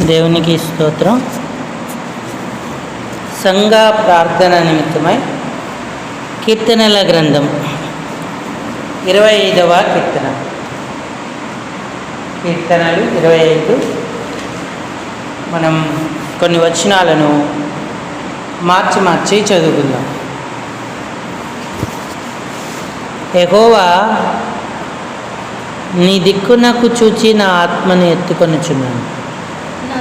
దేవునికి స్తోత్రం. సంఘ ప్రార్థన నిమిత్తమై కీర్తనల గ్రంథం. ఇరవై ఐదవ కీర్తన. కీర్తనలు ఇరవై ఐదు. మనం కొన్ని వచనాలను మార్చి మార్చి చదువుకుందాం. ఎగోవా నీ దిక్కునకు చూచి నా ఆత్మను ఎత్తుకొనుచున్నాను.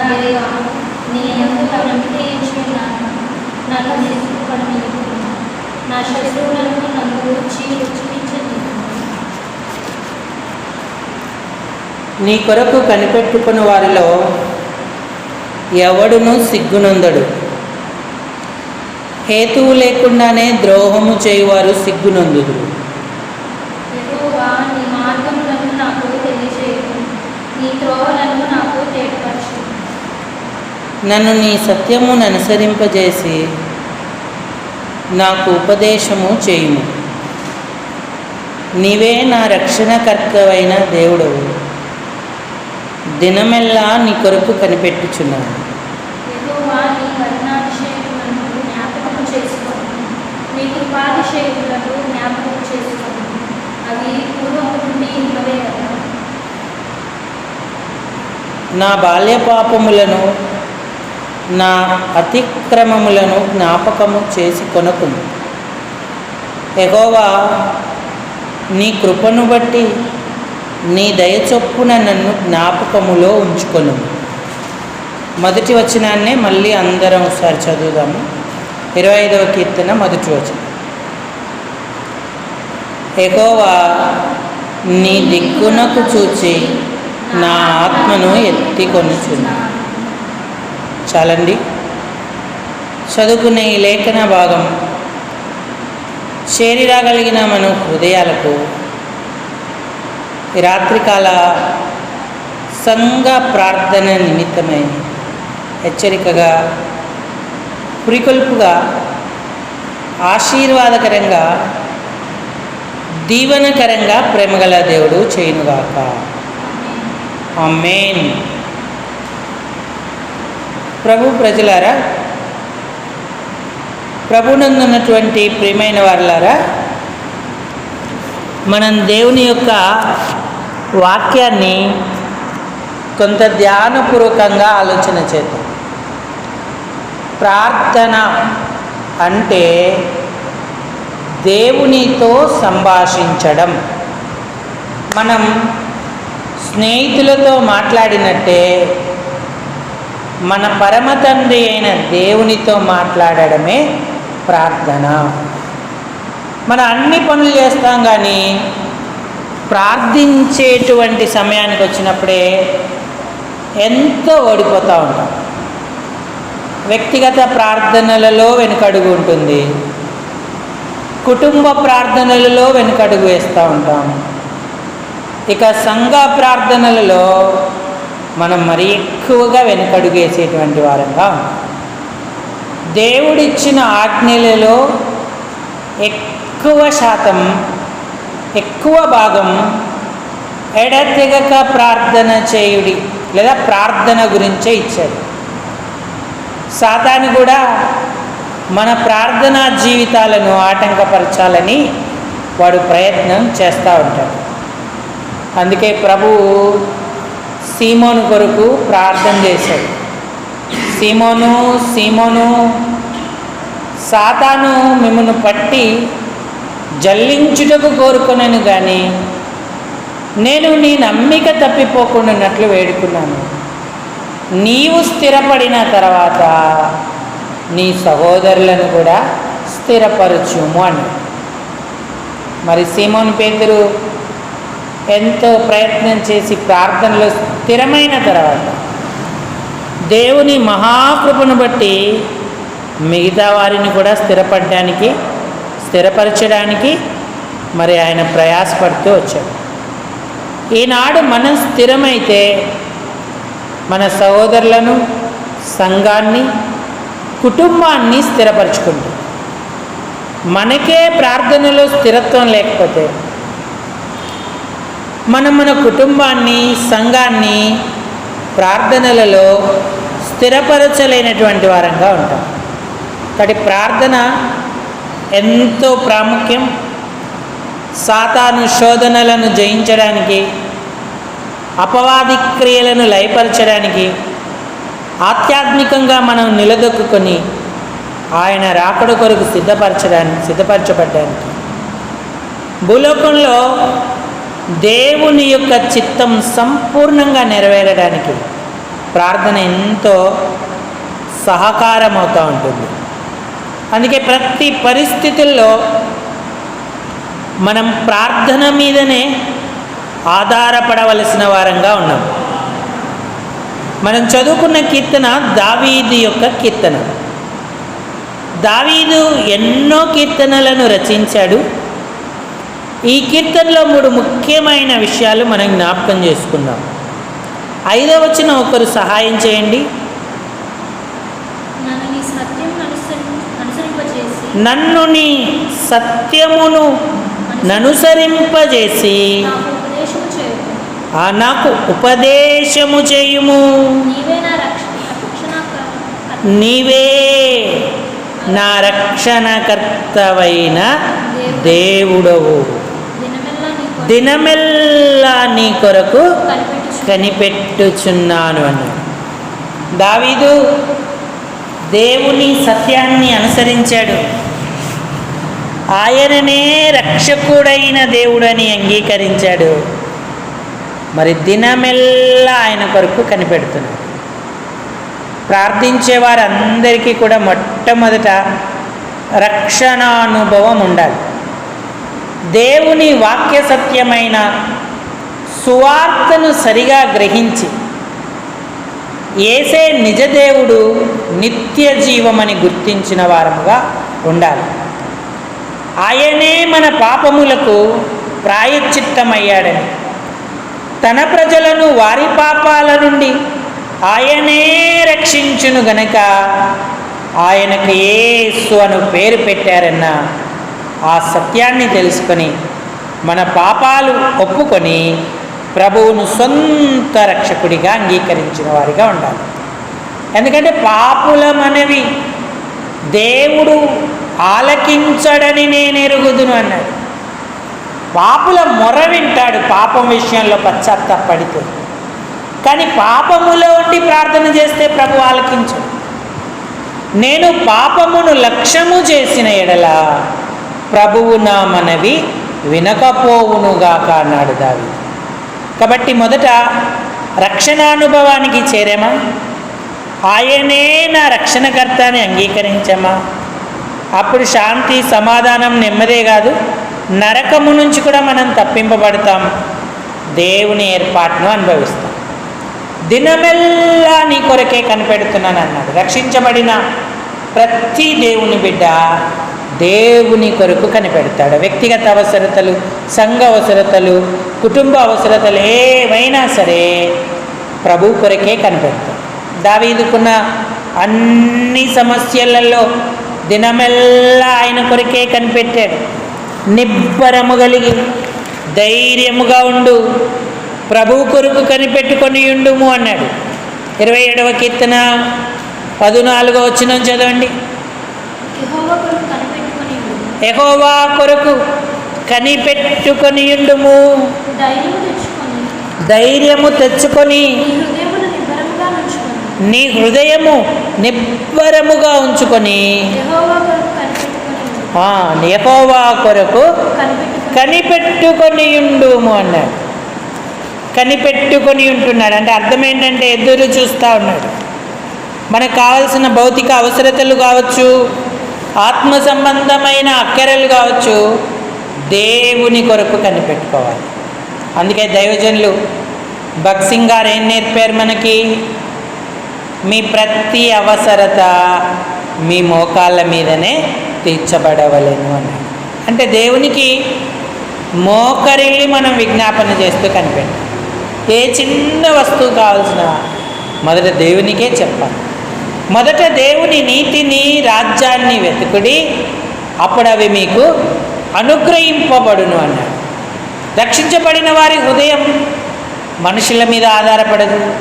నా దేవా, నీ. నన్ను. నా శత్రువులను నన్ను రుచిపించనివ్వు. నీ కొరకు కనిపెట్టుకుని వారిలో ఎవడును సిగ్గునందడు హేతువు లేకుండానే ద్రోహము చేయువారు సిగ్గునందుదురు యెహోవా, నీ మార్గములను నాకు తెలియజేయు. నీ త్రోవలను. నన్ను నీ సత్యమును అనుసరింపజేసి నాకు ఉపదేశము చేయుము. నీవే నా రక్షణకర్తవైన దేవుడవు. దినమెల్లా నీ కొరకు కనిపెట్టుచున్నాను. నా బాల్య పాపములను నా అతిక్రమములను జ్ఞాపకము చేసి కొనకు ఎగోవా నీ కృపను బట్టి నీ దయచొప్పున నన్ను జ్ఞాపకములో ఉంచుకొను. మొదటి వచనాన్నే మళ్ళీ అందరం ఒకసారి చదువుదాము. ఇరవై ఐదవ కీర్తన మొదటి వచనం. ఎగోవా నీ దిక్కునకు చూచి నా ఆత్మను ఎత్తికొనుచున్నాను చాలండి. చదువుకునే ఈ లేఖన భాగం. చేరిరాగలిగిన మన హృదయాలకు ఈ రాత్రికాల సంఘ ప్రార్థన నిమిత్తమై హెచ్చరికగా పురికొల్పుగా ఆశీర్వాదకరంగా దీవనకరంగా ప్రేమగల దేవుడు చేయునుగాక. మెయిన్ ప్రభు ప్రజలారా ప్రభునందున్నటువంటి ప్రియమైన వారులారా మనం దేవుని యొక్క వాక్యాన్ని కొంత ధ్యానపూర్వకంగా ఆలోచన చేద్దాం. ప్రార్థన అంటే దేవునితో సంభాషించడం. మనం స్నేహితులతో మాట్లాడినట్టే మన పరమతండ్రి అయిన దేవునితో మాట్లాడడమే ప్రార్థన. మన అన్ని పనులు చేస్తాం కానీ ప్రార్థించేటువంటి సమయానికి వచ్చినప్పుడే ఎంతో ఓడిపోతూ ఉంటాం. వ్యక్తిగత ప్రార్థనలలో వెనుకడుగు ఉంటుంది. కుటుంబ ప్రార్థనలలో వెనుకడుగు వేస్తూ ఉంటాం. ఇక సంఘ ప్రార్థనలలో మనం మరి ఎక్కువగా వెనుకడుగేసేటువంటి వారంగా ఉంటాం. దేవుడిచ్చిన ఆజ్ఞలలో ఎక్కువ శాతం ఎక్కువ భాగం ఎడతెగక ప్రార్థన చేయుడి లేదా ప్రార్థన గురించే ఇచ్చాడు. సాతాను కూడా మన ప్రార్థనా జీవితాలను ఆటంకపరచాలని వాడు ప్రయత్నం చేస్తూ ఉంటాడు. అందుకే ప్రభువు సీమోను కొరకు ప్రార్థన చేశాడు. సీమోను సీమోను సాతాను మిమ్మల్ని పట్టి జల్లించుటకు కోరుకున్నాను కానీ నేను నీ నమ్మిక తప్పిపోకుండాన్నట్లు వేడుకున్నాను. నీవు స్థిరపడిన తర్వాత నీ సహోదరులను కూడా స్థిరపరచుము అని మరి సీమోన్ పేతురు ఎంతో ప్రయత్నం చేసి ప్రార్థనలో స్థిరమైన తర్వాత దేవుని మహాకృపను బట్టి మిగతా వారిని కూడా స్థిరపడడానికి స్థిరపరచడానికి మరి ఆయన ప్రయాసపడుతూ వచ్చాడు. ఈనాడు మనం స్థిరమైతే మన సహోదరులను సంఘాన్ని కుటుంబాన్ని స్థిరపరచుకుంటాం. మనకే ప్రార్థనలో స్థిరత్వం లేకపోతే మనం మన కుటుంబాన్ని సంఘాన్ని ప్రార్థనలలో స్థిరపరచలేనటువంటి వారంగా ఉంటాం. కాబట్టి ప్రార్థన ఎంతో ప్రాముఖ్యం. సాతాను శోధనలను జయించడానికి అపవాది క్రియలను లయపరచడానికి ఆధ్యాత్మికంగా మనం నిలదొక్కుని ఆయన రాకడ కొరకు సిద్ధపరచడానికి సిద్ధపరచబడ్డానికి. భూలోకంలో దేవుని యొక్క చిత్తం సంపూర్ణంగా నెరవేరడానికి ప్రార్థన ఎంతో సహకారం అవుతూ ఉంటుంది. అందుకే ప్రతి పరిస్థితుల్లో మనం ప్రార్థన మీదనే ఆధారపడవలసిన వారంగా ఉన్నాం. మనం చదువుకున్న కీర్తన దావీదు యొక్క కీర్తన. దావీదు ఎన్నో కీర్తనలను రచించాడు. ఈ కీర్తనలో మూడు ముఖ్యమైన విషయాలు మనం జ్ఞాపకం చేసుకుందాం. ఐదవ వచ్చిన ఒకరు సహాయం చేయండి. నన్ను నీ సత్యమును ననుసరింపజేసి నాకు ఉపదేశము చేయుము. నీవే నా రక్షణకర్తవైన దేవుడవు. దినమెల్లా నీ కొరకు కనిపెట్టుచున్నాను అన్నాడు దావీదు దేవుని సత్యాన్ని అనుసరించాడు. ఆయననే రక్షకుడైన దేవుడని అంగీకరించాడు. మరి దినమెల్లా ఆయన కొరకు కనిపెడుతున్నాడు. ప్రార్థించే వారందరికీ కూడా మొట్టమొదట రక్షణానుభవం ఉండాలి. దేవుని వాక్య సత్యమైన సువార్తను సరిగా గ్రహించి ఏసే నిజదేవుడు నిత్య జీవమని గుర్తించిన వారముగా ఉండాలి. ఆయనే మన పాపములకు ప్రాయశ్చిత్తమయ్యాడని తన ప్రజలను వారి పాపాల నుండి ఆయనే రక్షించును గనక ఆయనకు ఏసు అను పేరు పెట్టారన్న ఆ సత్యాన్ని తెలుసుకొని మన పాపాలు ఒప్పుకొని ప్రభువును సొంత రక్షకుడిగా అంగీకరించిన వారిగా ఉండాలి. ఎందుకంటే పాపులమనేవి దేవుడు ఆలకించడని నేను ఎరుగుదును అన్నాడు. పాపుల మొర వింటాడు పాపం విషయంలో పశ్చాత్తాపడితే. కానీ పాపములో ఉండి ప్రార్థన చేస్తే ప్రభు ఆలకించడు. నేను పాపమును లక్ష్యము చేసిన ఎడల ప్రభువు నా మనవి వినకపోవునుగాక అన్నాడు దావి కాబట్టి మొదట రక్షణానుభవానికి చేరామా? ఆయనే నా రక్షణకర్త అని అంగీకరించామా? అప్పుడు శాంతి సమాధానం నెమ్మదే కాదు నరకము నుంచి కూడా మనం తప్పింపబడతాం. దేవుని ఏర్పాటును అనుభవిస్తాం. దినమెల్లా నీ కొరకే కనిపెడుతున్నాను అన్నాడు రక్షించబడిన ప్రతి దేవుని బిడ్డ దేవుని కొరకు కనిపెడతాడు. వ్యక్తిగత అవసరతలు సంఘ అవసరతలు కుటుంబ అవసరతలు ఏమైనా సరే ప్రభు కొరకే కనిపెడతాడు. దావీదుకున్న అన్ని సమస్యలలో దినమెల్లా ఆయన కొరకే కనిపెట్టాడు. నిబ్బరము కలిగి ధైర్యముగా ఉండు ప్రభు కొరకు కనిపెట్టుకొని ఉండుము అన్నాడు. ఇరవై ఏడవ కీర్తన పదునాలుగో వచ్చిన చదవండి యెహోవా కొరకు కనిపెట్టుకొని ఉండు. ఎహోవా కొరకు కనిపెట్టుకొని ఉండుము ధైర్యము తెచ్చుకొని నీ హృదయము నిబ్బరముగా ఉంచుకొని. యెహోవా కొరకు కనిపెట్టుకొని. ఉండుము అన్నాడు. కనిపెట్టుకొని ఉంటున్నాడు. అంటే అర్థం ఏంటంటే ఎదురు చూస్తూ ఉన్నాడు. మనకు కావలసిన భౌతిక అవసరతలు కావచ్చు ఆత్మ సంబంధమైన అక్కరలు కావచ్చు దేవుని కొరకు కనిపెట్టుకోవాలి. అందుకే దైవజనులు భక్సింగ్ గారు ఏం నేర్పారు మనకి? మీ ప్రతి అవసరత మీ మోకాళ్ళ మీదనే తీర్చబడవలేను అన్నాడు అంటే దేవునికి మోకరిల్లి మనం విజ్ఞాపన చేస్తూ కనిపెట్టాం ఏ చిన్న వస్తువు కావాల్సిన మొదట దేవునికే చెప్పాలి. మొదట దేవుని నీతిని రాజ్యాన్ని వెతుకుడి అప్పుడు అవి మీకు అనుగ్రహింపబడును అన్నాడు. రక్షించబడిన వారి హృదయం మనుషుల మీద ఆధారపడదు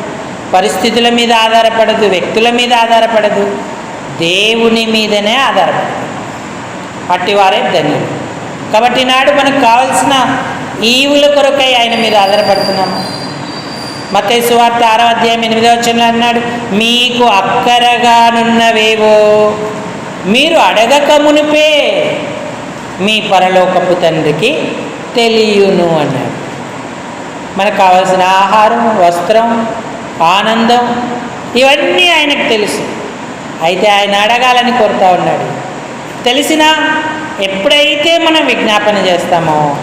పరిస్థితుల మీద ఆధారపడదు వ్యక్తుల మీద ఆధారపడదు దేవుని మీదనే ఆధారపడదు. అట్టివారే ధన్యులు. కాబట్టి నాడు మనకు కావలసిన ఈవుల కొరకై ఆయన మీద ఆధారపడుతున్నాము. మత్తయి సువార్త ఆరో అధ్యాయం ఎనిమిదో వచ్చిన అన్నాడు మీకు అక్కరగానున్నవేవో మీరు అడగక మునిపే మీ పరలోకపు తండ్రికి తెలియను అన్నాడు. మనకు కావాల్సిన ఆహారం వస్త్రం ఆనందం ఇవన్నీ ఆయనకు తెలుసు. అయితే ఆయన అడగాలని కోరుతా ఉన్నాడు. తెలిసినా ఎప్పుడైతే మనం విజ్ఞాపన చేస్తామో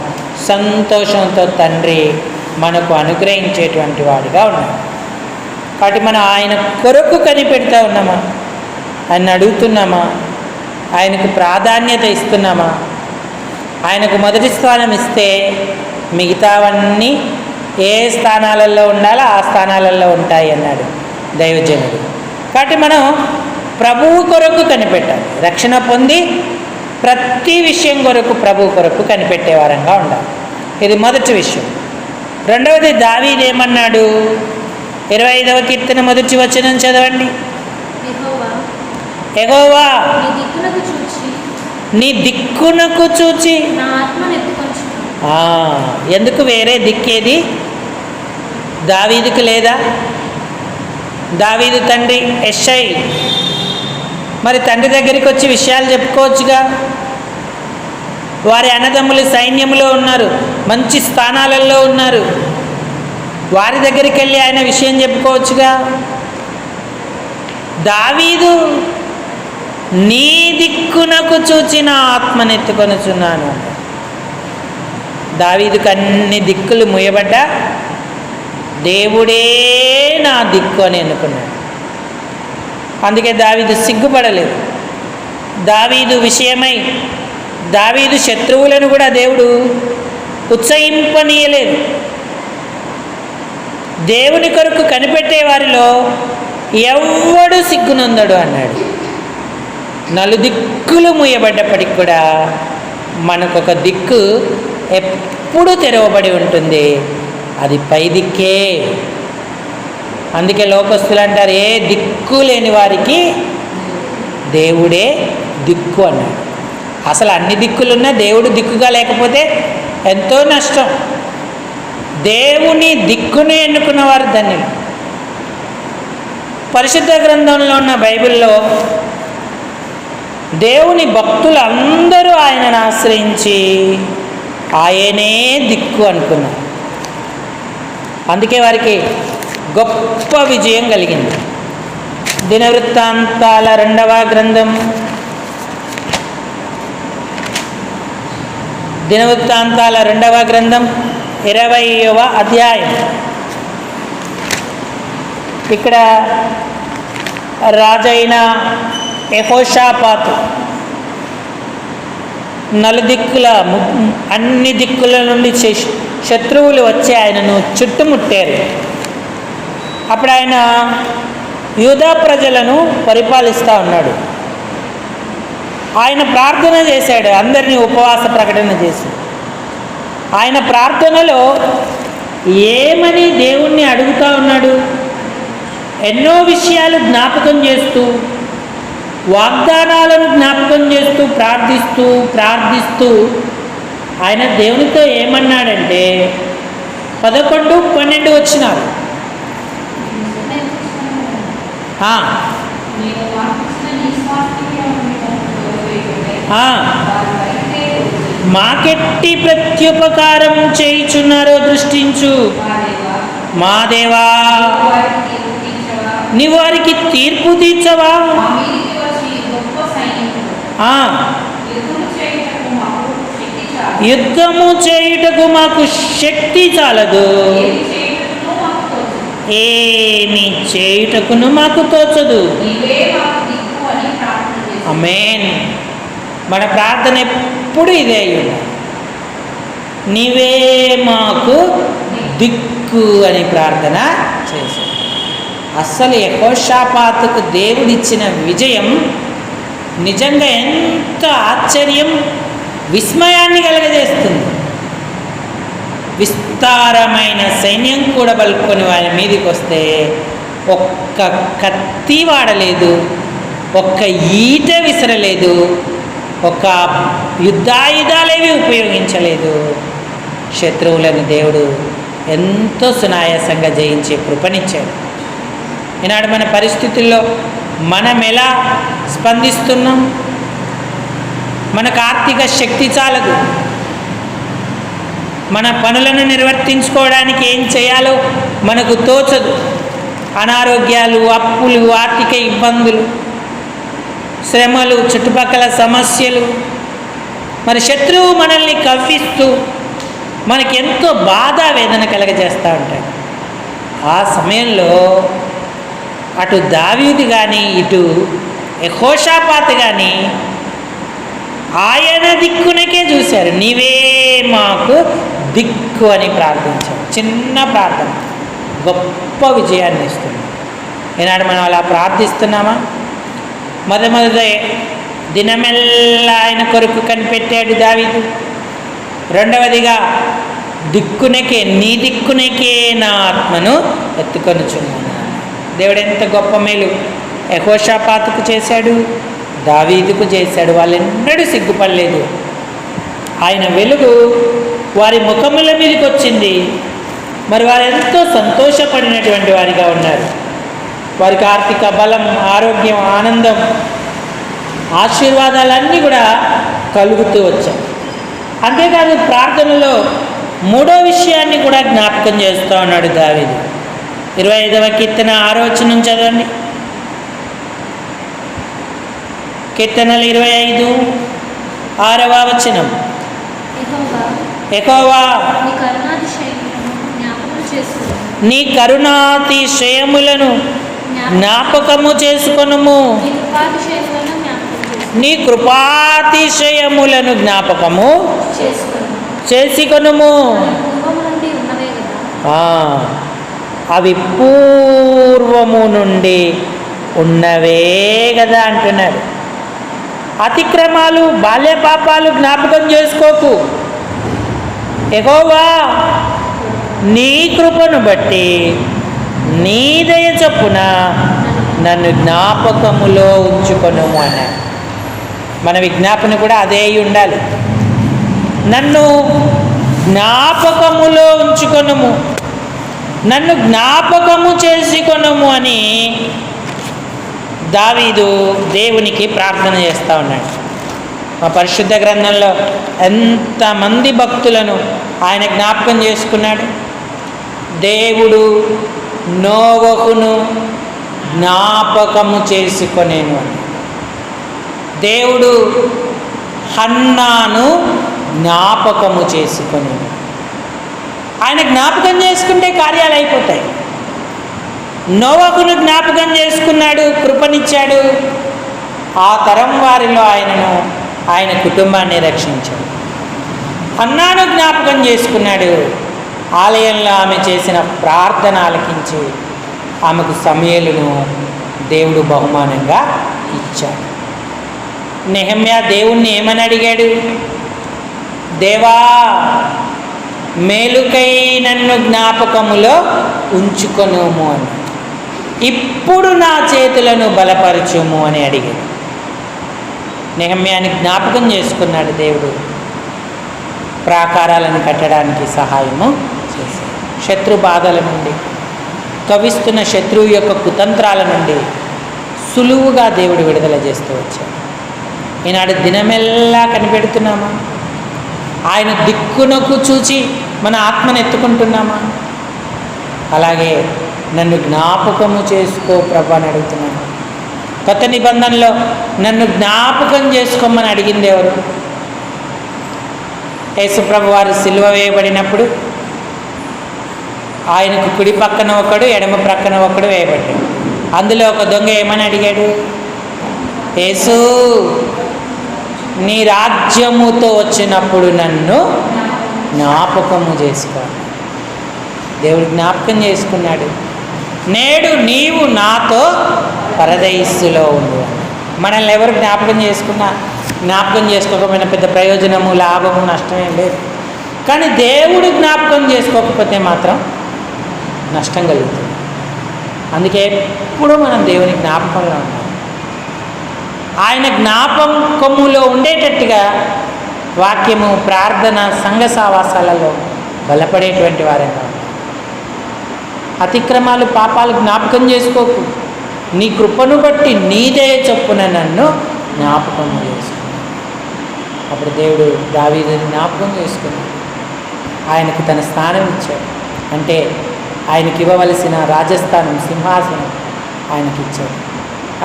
సంతోషంతో తండ్రి మనకు అనుగ్రహించేటువంటి వాడిగా ఉన్నాడు కాబట్టి మనం ఆయన కొరకు కనిపెడతా ఉన్నామా? ఆయన అడుగుతున్నామా? ఆయనకు ప్రాధాన్యత ఇస్తున్నామా? ఆయనకు మొదటి స్థానం ఇస్తే మిగతావన్నీ ఏ స్థానాలలో ఉండాలో ఆ స్థానాలలో ఉంటాయి అన్నాడు దైవజనుడు. కాబట్టి మనం ప్రభువు కొరకు కనిపెట్టాలి. రక్షణ పొంది ప్రతి విషయం కొరకు ప్రభువు కొరకు కనిపెట్టే వారంగా ఉండాలి. ఇది మొదటి విషయం. రెండవది దావీదేమన్నాడు ఇరవై ఐదవ కీర్తన మొదటి వచనం చదవండి. ఎగోవా నీ దిక్కునకు చూచి. ఎందుకు వేరే దిక్కేది దావీదుకు లేదా? దావీదు తండ్రి ఎస్ఐ మరి తండ్రి దగ్గరికి వచ్చి విషయాలు చెప్పుకోవచ్చుగా? వారి అన్నదమ్ములు సైన్యంలో ఉన్నారు మంచి స్థానాలలో ఉన్నారు. వారి దగ్గరికి వెళ్ళి ఆయన విషయం చెప్పుకోవచ్చుగా? దావీదు నీ దిక్కునకు చూచిన ఆత్మనెత్తుకొనుచున్నాను దావీదుకు అన్ని దిక్కులు ముయబడ్డా దేవుడే నా దిక్కు అని అనుకున్నాడు అందుకే దావీదు సిగ్గుపడలేదు. దావీదు విషయమై దావీదు శత్రువులను కూడా దేవుడు ఉత్సహింపనీయలేదు. దేవుని కొరకు కనిపెట్టే వారిలో ఎవ్వడు సిగ్గునందడు అన్నాడు. నలుదిక్కులు మూయబడ్డప్పటికి కూడా మనకొక దిక్కు ఎప్పుడు తెరవబడి ఉంటుంది. అది పై దిక్కే అందుకే లోకస్తులు అంటారు ఏ దిక్కు లేని వారికి దేవుడే దిక్కు అన్నాడు. అసలు అన్ని దిక్కులున్నా దేవుడు దిక్కుగా లేకపోతే ఎంతో నష్టం. దేవుని దిక్కునే ఎన్నుకున్నవారు ధన్యులు. పరిశుద్ధ గ్రంథంలో ఉన్న బైబిల్లో దేవుని భక్తులు అందరూ ఆయనను ఆశ్రయించి ఆయనే దిక్కు అనుకున్నారు. అందుకే వారికి గొప్ప విజయం కలిగింది. దినవృత్తాంతాల రెండవ గ్రంథం దినవృత్తాంతాల రెండవ గ్రంథం ఇరవయవ అధ్యాయం. ఇక్కడ రాజైన యహోషాపాతు నలుదిక్కుల ము- అన్ని దిక్కుల నుండి శత్రువులు వచ్చి ఆయనను చుట్టుముట్టారు. అప్పుడు ఆయన యూదా ప్రజలను పరిపాలిస్తూ ఉన్నాడు. ఆయన ప్రార్థన చేశాడు అందరినీ ఉపవాస ప్రకటన చేసి. ఆయన ప్రార్థనలో ఏమని దేవుణ్ణి అడుగుతా ఉన్నాడు? ఎన్నో విషయాలు జ్ఞాపకం చేస్తూ వాగ్దానాలను జ్ఞాపకం చేస్తూ ప్రార్థిస్తూ ప్రార్థిస్తూ ఆయన దేవునితో ఏమన్నాడంటే పదకొండు పన్నెండు వచ్చినారు ఆ, నేను వాకిచ్చిన నీ స్వాస్థ్యమును ఆ, మాకెట్టి ప్రత్యుపకారం చేయుచున్నారో దృష్టించు. వారేవా మా దేవా వారికి తీర్చవా నీ వారికి తీర్పు తీర్చవా? యుద్ధము చేయుటకు మాకు శక్తి చాలదు. ఏమి చేయుటకును మాకు తోచదు. నీవే అమేన్ మన ప్రార్థన ఎప్పుడు ఇదే అయి నీవే మాకు దిక్కు అని ప్రార్థన చేశాడు అస్సలు యహోషాపాతకు దేవుడిచ్చిన విజయం నిజంగా ఎంత ఆశ్చర్యం విస్మయాన్ని కలగజేస్తుంది. విస్తారమైన సైన్యం కూడా పలుకొని వారి మీదకి వస్తే ఒక్క కత్తి వాడలేదు ఒక్క ఈట విసరలేదు ఒక్క యుద్ధాయుధాలేవి ఉపయోగించలేదు. శత్రువులను దేవుడు ఎంతో సునాయాసంగా జయించే కృపనిచ్చాడు. ఈనాడు మన పరిస్థితుల్లో మనం ఎలా స్పందిస్తున్నాం? మనకు ఆర్థిక శక్తి చాలదు. మన పనులను నిర్వర్తించుకోవడానికి ఏం చేయాలో మనకు తోచదు. అనారోగ్యాలు అప్పులు ఆర్థిక ఇబ్బందులు శ్రమలు చుట్టుపక్కల సమస్యలు. మరి శత్రువు మనల్ని కవ్విస్తూ మనకి ఎంతో బాధ వేదన కలగజేస్తూ ఉంటాడు. ఆ సమయంలో అటు దావీది కానీ ఇటు యహోషాపాత్ కానీ ఆయన దిక్కునకే చూశారు. నీవే మాకు దిక్కు అని ప్రార్థించారు. చిన్న ప్రార్థన. గొప్ప విజయాన్ని ఇస్తుంది. ఈనాడు మనం అలా ప్రార్థిస్తున్నామా? మొదమొదటి దినమెల్లా ఆయన కొరకు కనిపెట్టాడు దావిదు. రెండవదిగా దిక్కునకే నీ దిక్కునకే నా ఆత్మను ఎత్తుకొనుచున్నాను. దేవుడు ఎంత గొప్ప మేలు. యహోషాపాతకు చేశాడు దావీదుకు చేశాడు. వాళ్ళెన్నడూ సిగ్గుపడలేదు. ఆయన వెలుగు వారి ముఖముల మీదకి వచ్చింది మరి వారు ఎంతో సంతోషపడినటువంటి వారిగా ఉన్నారు. వారికి ఆర్థిక బలం ఆరోగ్యం ఆనందం ఆశీర్వాదాలన్నీ కూడా కలుగుతూ వచ్చాయి. అంతేకాదు ప్రార్థనలో మూడో విషయాన్ని కూడా జ్ఞాపకం చేస్తూ ఉన్నాడు దావీదు. ఇరవై ఐదవ కీర్తన ఆరోచనం చదవండి. కీర్తనలు ఇరవై ఐదు ఆరవ వచనం. ఎక్కువా నీ కరుణాతిశయములను జ్ఞాపకము చేసుకొనుము. నీ కృపాతిశయములను జ్ఞాపకము చేసుకొనుము. అవి పూర్వము నుండి ఉన్నవే కదా అంటున్నాడు. అతిక్రమాలు బాల్య పాపాలు జ్ఞాపకం చేసుకోకు. ఎగోవా నీ కృపను బట్టి నీ దయ చొప్పున నన్ను జ్ఞాపకములో ఉంచుకొను అన్నాడు. మన విజ్ఞాపన కూడా అదే అయి ఉండాలి. నన్ను జ్ఞాపకములో ఉంచుకొనము. నన్ను జ్ఞాపకము చేసుకొనము అని దావీదు దేవునికి ప్రార్థన చేస్తూ ఉన్నాడు. మా పరిశుద్ధ గ్రంథంలో ఎంతమంది భక్తులను ఆయన జ్ఞాపకం చేసుకున్నాడు? దేవుడు నోవహును జ్ఞాపకము చేసుకొనేను. దేవుడు హన్నాను జ్ఞాపకము చేసుకొనేను. ఆయన జ్ఞాపకం చేసుకుంటే కార్యాలు అయిపోతాయి. నోవకును జ్ఞాపకం చేసుకున్నాడు కృపనిచ్చాడు. ఆ తరం వారిలో ఆయనను ఆయన కుటుంబాన్ని రక్షించాడు. అన్నాను జ్ఞాపకం చేసుకున్నాడు. ఆలయంలో ఆమె చేసిన ప్రార్థన ఆలకించి ఆమెకు సమయలను దేవుడు బహుమానంగా ఇచ్చాడు. నెహమ్యా దేవుణ్ణి ఏమని అడిగాడు? దేవా మేలుకై నన్ను జ్ఞాపకములో ఉంచుకొనుము అని. ఇప్పుడు నా చేతులను బలపరచుము అని అడిగాడు. నెహమ్యాని జ్ఞాపకం చేసుకున్నాడు దేవుడు. ప్రాకారాలను కట్టడానికి సహాయము చేసి. శత్రు బాధల నుండి కవిస్తున్న శత్రువు యొక్క కుతంత్రాల నుండి సులువుగా దేవుడు విడుదల చేస్తూ వచ్చాడు. ఈనాడు దినమెల్లా కనిపెడుతున్నామా? ఆయన దిక్కునకు చూచి మన ఆత్మను ఎత్తుకుంటున్నామా? అలాగే నన్ను జ్ఞాపకము చేసుకో ప్రభు అని అడుగుతున్నాను కొత్త నిబంధనలో నన్ను జ్ఞాపకం చేసుకోమని అడిగింది ఎవరు? యేసుప్రభు వారు సిలువ వేయబడినప్పుడు ఆయనకు కుడి పక్కన ఒకడు ఎడమ ప్రక్కన ఒకడు వేయబడ్డాడు. అందులో ఒక దొంగ ఏమని అడిగాడు? యేసు నీ రాజ్యముతో వచ్చినప్పుడు నన్ను జ్ఞాపకము చేసుకో. దేవుడు జ్ఞాపకం చేసుకున్నాడు. నేడు నీవు నాతో పరదయస్సులో ఉండు. మనల్ని ఎవరు జ్ఞాపకం చేసుకున్నా? జ్ఞాపకం చేసుకోకపోయినా పెద్ద ప్రయోజనము లాభము నష్టమేం లేదు. కానీ దేవుడు జ్ఞాపకం చేసుకోకపోతే మాత్రం నష్టం కలుగుతుంది. అందుకే ఎప్పుడూ మనం దేవుని జ్ఞాపకంలో ఉండాలి. ఆయన జ్ఞాపకములో ఉండేటట్టుగా వాక్యము ప్రార్థన సంఘ సావాసాలలో బలపడేటువంటి వారంగా అతిక్రమాలు పాపాలు జ్ఞాపకం చేసుకోకు. నీ కృపను బట్టి నీదే చొప్పున నన్ను జ్ఞాపకం చేసుకో. అప్పుడు దేవుడు దావీదని జ్ఞాపకం చేసుకున్నాడు. ఆయనకు తన స్థానం ఇచ్చాడు. అంటే ఆయనకి ఇవ్వవలసిన రాజస్థానం సింహాసనం ఆయనకి ఇచ్చాడు.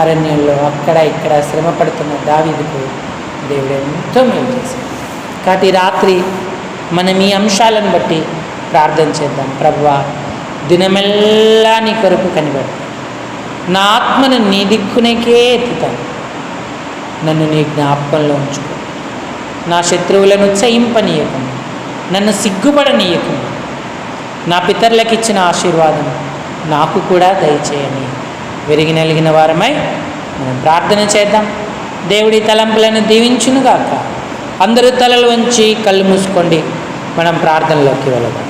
అరణ్యంలో అక్కడ ఇక్కడ శ్రమ పడుతున్న దావీదుకు దేవుడు ఎంతో మేలు చేశాడు. కాబట్టి రాత్రి మనం ఈ అంశాలను బట్టి ప్రార్థన చేద్దాం. ప్రభువా దినమెల్లా నీ కొరకు కనిపెడతాను నా ఆత్మను నీ దిక్కునేకే ఎత్తుతాను. నన్ను నీ జ్ఞాపకంలో ఉంచుకో. నా శత్రువులను చయింపనీయకుండా నన్ను సిగ్గుపడనీయకుండా నా పితరులకు ఇచ్చిన ఆశీర్వాదం నాకు కూడా దయచేయని విరిగి నలిగిన వారమై మనం ప్రార్థన చేద్దాం. దేవుడి తలంపులను దీవించునుగాక. అందరూ తలలు వంచి కళ్ళు మూసుకోండి. మనం ప్రార్థనలోకి వెళదాం.